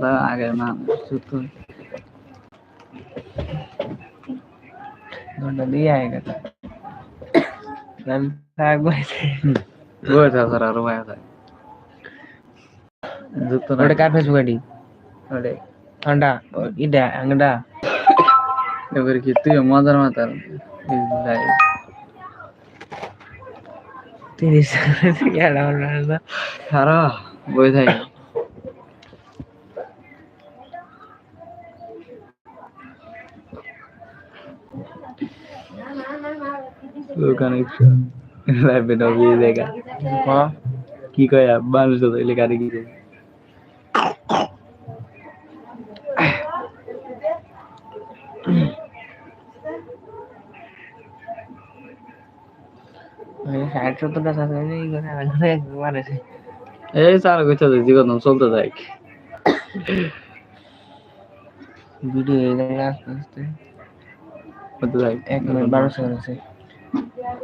কথা আগে না যুক্ত ঘণ্টা দিয়ে আয়েগা তো আমি থাকব বয়ে থাকে স্যার আরও ভাই থাকে যুক্ত না ওটা কার ফেসবুক আইডি ওরে ঠান্ডা ইডা আঙ্গডা এবার কি তুই মজার মাতার লাইভ তিরিশ গেল বই থাকে। ওখানে লাইভে নবী দেখা কি কয় মানুষ তো এলে কারে কি? ষাট সত্তরটা মারেছে এই স্যার কইতে জীবন চলতে থাকে। ভিডিও এই জায়গায় আস্তে আস্তে এক মিনিট বারো আছে।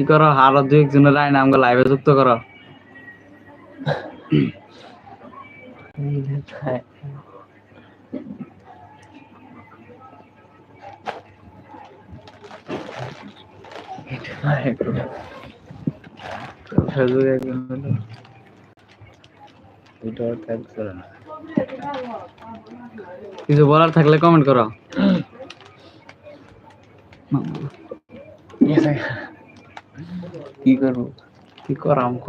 ই করো, আরও দুই একজনের লাইন আমাকে লাইভে যুক্ত করো। কিছু বলার থাকলে কমেন্ট করো। কি করব? কি করাম ক?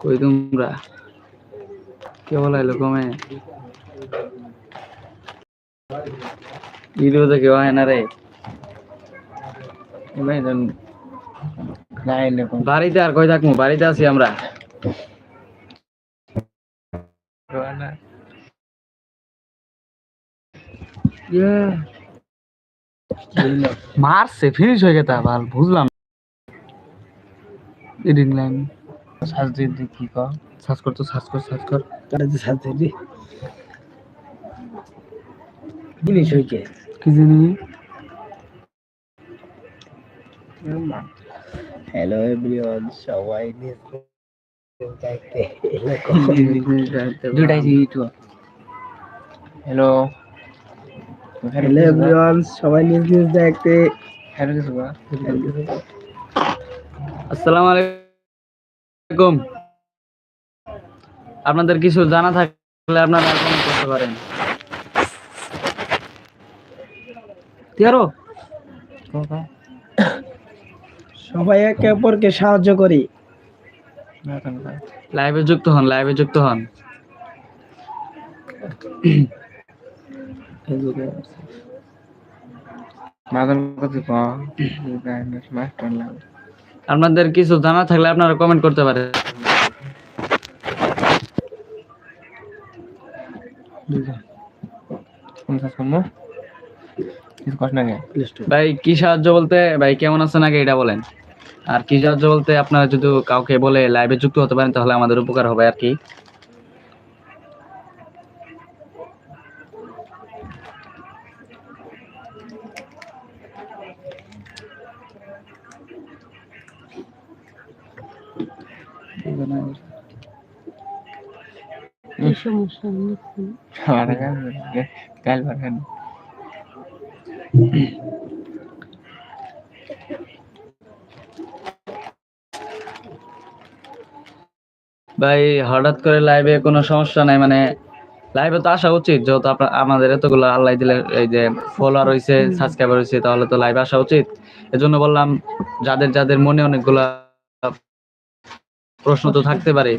কই তোমরা? কে বলাইলো কমে? ভিডিও তো কেউ হয় না রে। বাড়িতে আর কই থাকব বাড়িতে আছি আমরা। মারছে ফিনিশ হয়ে গেছে আবার বুঝলাম। এডিং লাইন সাজ দিয়ে কি কর? সার্চ কর তো সার্চ কর সার্চ কর। তারা যে সাজ দিয়ে জিনিস হয়েছে কি জানি? হ্যালো এভরিওয়ান সবাই দেখতে দুটাই হ্যালো হ্যালো এভরিওয়ান সবাই নিউজ নিউজ দেখতে। হ্যালো কিছু বা আসসালামু আলাইকুম। আপনাদের কিছু জানা থাকলে আপনারা কমেন্ট করতে পারেন। তেরো সবাই একে অপরকে সাহায্য করি। লাইভে যুক্ত হন লাইভে যুক্ত হন। মাদন কত মাস্টার নাম আপনাদের কিছু জানা থাকলে আপনারা কমেন্ট করতে পারেন। ভাই কি সাহায্য বলতে ভাই কেমন আছেন আগে এটা বলেন। আর কি সাহায্য বলতে আপনারা যদি কাউকে বলে লাইভে যুক্ত হতে পারেন তাহলে আমাদের উপকার হবে আর কি। কাল বাগান ভাই হঠাৎ করে লাইভে কোনো সমস্যা নাই? মানে লাইভে তো আসা উচিত। যেহেতু আপনার আমাদের এতগুলো আল্লাহ দিলে এই যে ফলোয়ার হয়েছে সাবস্ক্রাইবার হয়েছে তাহলে তো লাইভে আসা উচিত। এজন্য বললাম যাদের যাদের মনে অনেকগুলা প্রশ্ন তো থাকতে পারে।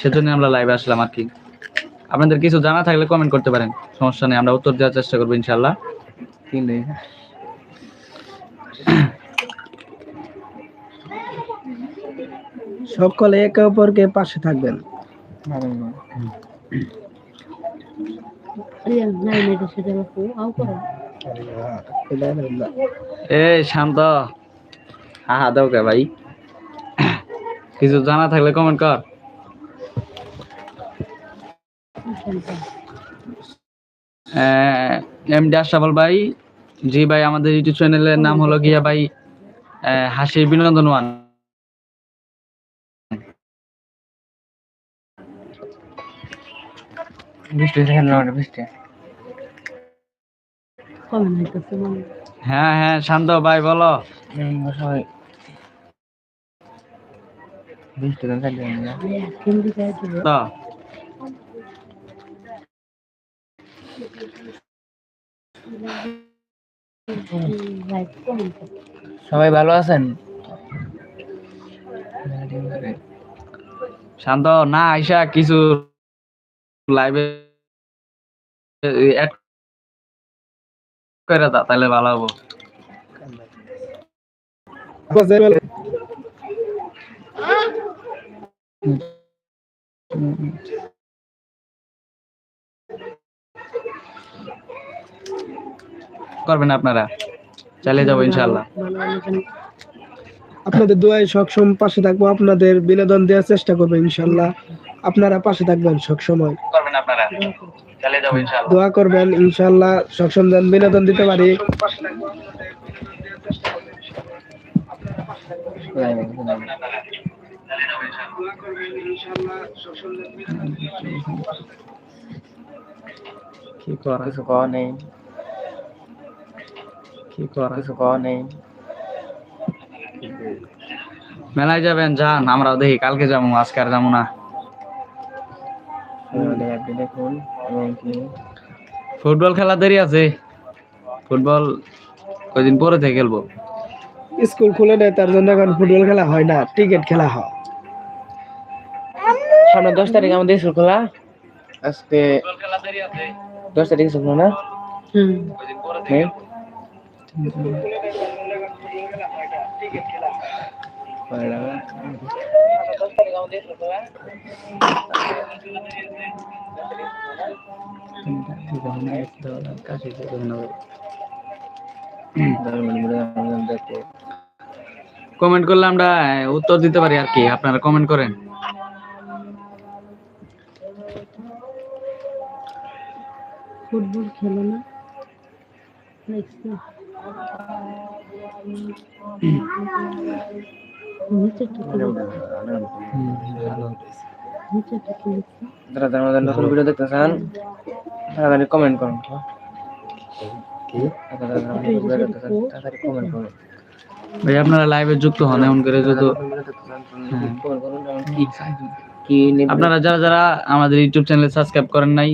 সেজন্য আমরা লাইভে আসলাম আর কি। আপনাদের কিছু জানা থাকলে কমেন্ট করতে পারেন। সমস্যা নেই আমরা উত্তর দেওয়ার চেষ্টা করব ইনশাল্লাহ সকলে একে অপরকে পাশে থাকবেন। এ শান্ত। হা হা দাও কে ভাই? কিছু জানা থাকলে কমেন্ট কর। এমডি আশরাফুল ভাই জি ভাই আমাদের ইউটিউব চ্যানেলের নাম হলো গিয়া ভাই হাসির বিনোদন ওয়ান। হ্যাঁ হ্যাঁ শান্ত ভাই বলো। বৃষ্টি তো থাকবে না সবাই ভালো আছেন শান্ত না আইসা কিছু লাইভে অ্যাড করে দাও তাহলে ভালো হব করবেন আপনারা। চালিয়ে যাব ইনশাল্লাহ আপনাদের দোয়ায় সবসময় পাশে থাকব। আপনাদের বিনোদন দেওয়ার চেষ্টা করব ইনশাল্লাহ আপনারা পাশে থাকবেন সবসময় করবেন আপনারা। চালিয়ে যাব ইনশাল্লাহ দোয়া করবেন ইনশাল্লাহ সবসময় যেন বিনোদন দিতে পারি। কি করা কিছু কওয়া নেই। কি করা কিছু কওয়া নেই। মেলায় যাবেন যান আমরাও দেখি কালকে যাব আজকে আর যাব না। ফুটবল খেলা দেরি আছে। ফুটবল কয়দিন পরে থেকে খেলব। স্কুল খুলে নেয় তার জন্য এখন ফুটবল খেলা হয় না ক্রিকেট খেলা হয়। সামনে দশ তারিখ আমাদের স্কুল খোলা। আজকে ফুটবল খেলা দেরি আছে দশ তারিখ স্কুল না? কয়দিন পরে নেই? কমেন্ট করলে আমরা উত্তর দিতে পারি আর কি। আপনারা কমেন্ট করেন। ফুটবল খেলো না। দেখছি নিচেরটা কি নিচেরটা কি লিখছে? যারা যারা আমাদের নতুন ভিডিও দেখতে চান তাড়াতাড়ি কমেন্ট করুন। যারা যারা আমাদের ভিডিও দেখতে চান, তাড়াতাড়ি কমেন্ট করুন ভাই আপনারা লাইভে যুক্ত হন এমন করে যত কি আপনারা যারা যারা আমাদের ইউটিউব চ্যানেল সাবস্ক্রাইব করেন নাই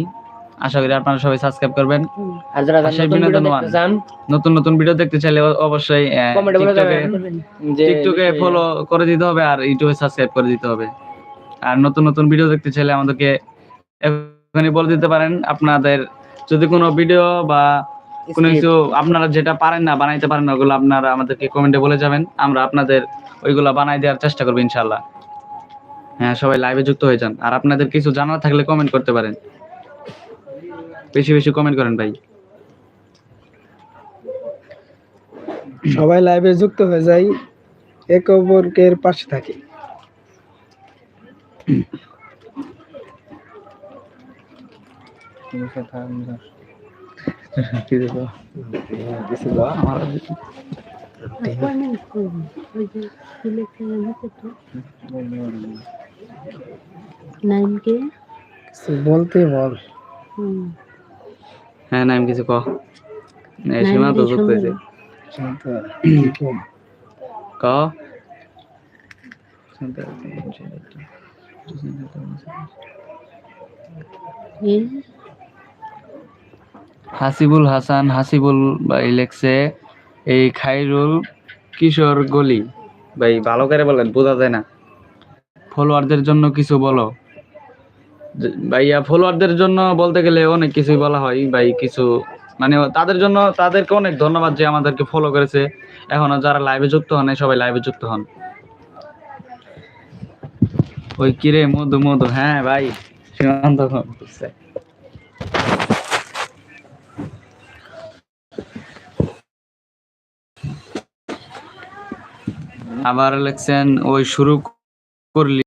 আশা করি আপনারা সবাই সাবস্ক্রাইব করবেন। আর যারা বিনোদন চান নতুন নতুন ভিডিও দেখতে চাইলে অবশ্যই টিকটকে যে টিকটকে ফলো করে দিতে হবে আর ইউটিউবে সাবস্ক্রাইব করে দিতে হবে। আর নতুন নতুন ভিডিও দেখতে চাইলে আমাদেরকে এখনই বলে দিতে পারেন। আপনাদের যদি কোনো ভিডিও বা কোনো কিছু আপনারা যেটা পারেন না বানাইতে পারেন ওগুলো আপনারা আমাদেরকে কমেন্টে বলে যাবেন। আমরা আপনাদের ওইগুলো বানাই দেওয়ার চেষ্টা করব ইনশাল্লাহ হ্যাঁ সবাই লাইভে যুক্ত হয়ে যান। আর আপনাদের কিছু জানার থাকলে কমেন্ট করতে পারেন। বেশি বেশি কমেন্ট করেন ভাই। সবাই লাইভে যুক্ত হয়ে যাই এক অপরকের পাশে থাকি। বলতে বল। হুম, হ্যাঁ নাম কিছু এই সীমা তো যুক্ত হয়েছে। ক? হাসিবুল হাসান হাসিবুল ভাই লেখছে এই খাইরুল কিশোর গলি। ভাই ভালো করে বলেন বোঝা যায় না। ফলোয়ারদের জন্য কিছু বলো। ভাইয়া ফলোয়ারদের জন্য বলতে গেলে অনেক কিছুই বলা হয়। ভাই, কিছু মানে তাদের জন্য তাদেরকে অনেক ধন্যবাদ যে আমাদেরকে ফলো করেছে। এখনও যারা লাইভে যুক্ত হন সবাই লাইভে যুক্ত হন। ওই কিরে মধু মধু? হ্যাঁ ভাই, সীমান্ত আবার লেখছেন ওই শুরু করলি।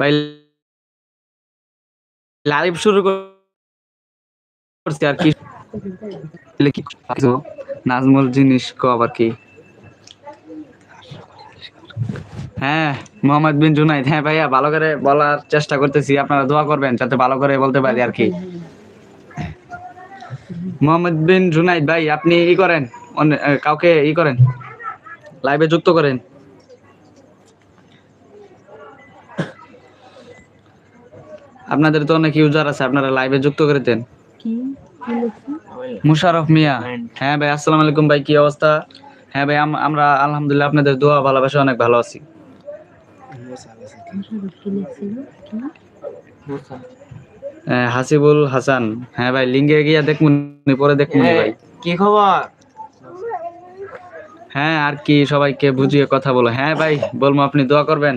ভাই লাইভ শুরু করছি আর কি। নাজমুল জিনিস কো আবার কি? হ্যাঁ মোহাম্মদ বিন জুনাইদ। হ্যাঁ ভাইয়া, ভালো করে বলার চেষ্টা করতেছি। আপনারা দোয়া করবেন, যাতে ভালো করে বলতে পারি আর কি। মোহাম্মদ বিন জুনাইদ ভাই, আপনি ই করেন কাউকে ই করেন? লাইভে যুক্ত করেন। আপনাদের তো অনেক ইউজার আছে আপনারা লাইভে যুক্ত করে দেন। মুশারফ মিয়া। হ্যাঁ ভাই আসসালামু আলাইকুম ভাই কি অবস্থা? হ্যাঁ ভাই আম- আমরা আলহামদুলিল্লাহ আপনাদের দোয়া ভালোবাসা অনেক ভালো আছি। হাসিবুল হাসান। হ্যাঁ ভাই লিঙ্গে গিয়া দেখুন পরে দেখুন ভাই। কি খবর? হ্যাঁ আর কি সবাইকে বুঝিয়ে কথা বলো। হ্যাঁ ভাই বলব আপনি দোয়া করবেন?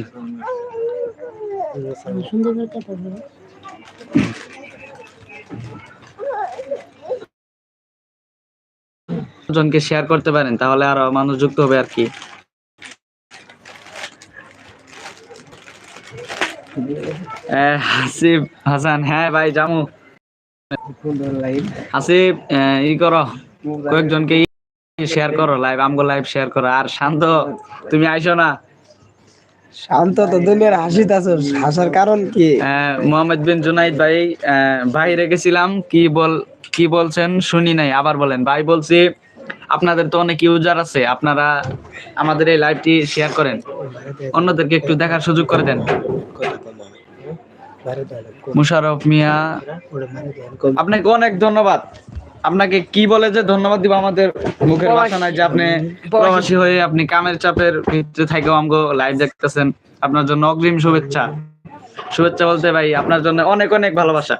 সুন্দর করে কথা বলো জনকে শেয়ার করতে পারেন তাহলে আরও মানুষ যুক্ত হবে আর কি। হাসিব হাসান হ্যাঁ ভাই জামু। আহ, ই করো কয়েকজনকে শেয়ার করো লাইভ আমগো লাইভ শেয়ার করো। আর শান্ত তুমি আইসো না। শান্ত তো দুনিয়ার হাসিত আছো হাসার কারণ কি? মোহাম্মদ বিন জুনাইদ ভাই বাইরে গেছিলাম কি বল কি বলছেন শুনি নাই আবার বলেন। ভাই বলছি আপনাদের তো অনেক ইউজার আছে আপনারা আমাদের এই লাইভটি শেয়ার করেন। অন্যদেরকে একটু দেখার সুযোগ করে দেন। মুশারফ মিয়া আপনাকে অনেক ধন্যবাদ। আপনাকে কি বলে যে ধন্যবাদ দিব আমাদের মুখের ভাষা নাই যে আপনি প্রবাসী হয়ে আপনি কামের চাপের ভিতরে থাকেও আমগো লাইভ দেখতেছেন। আপনার জন্য অগ্রিম শুভেচ্ছা। শুভেচ্ছা বলতে ভাই আপনার জন্য অনেক অনেক ভালোবাসা।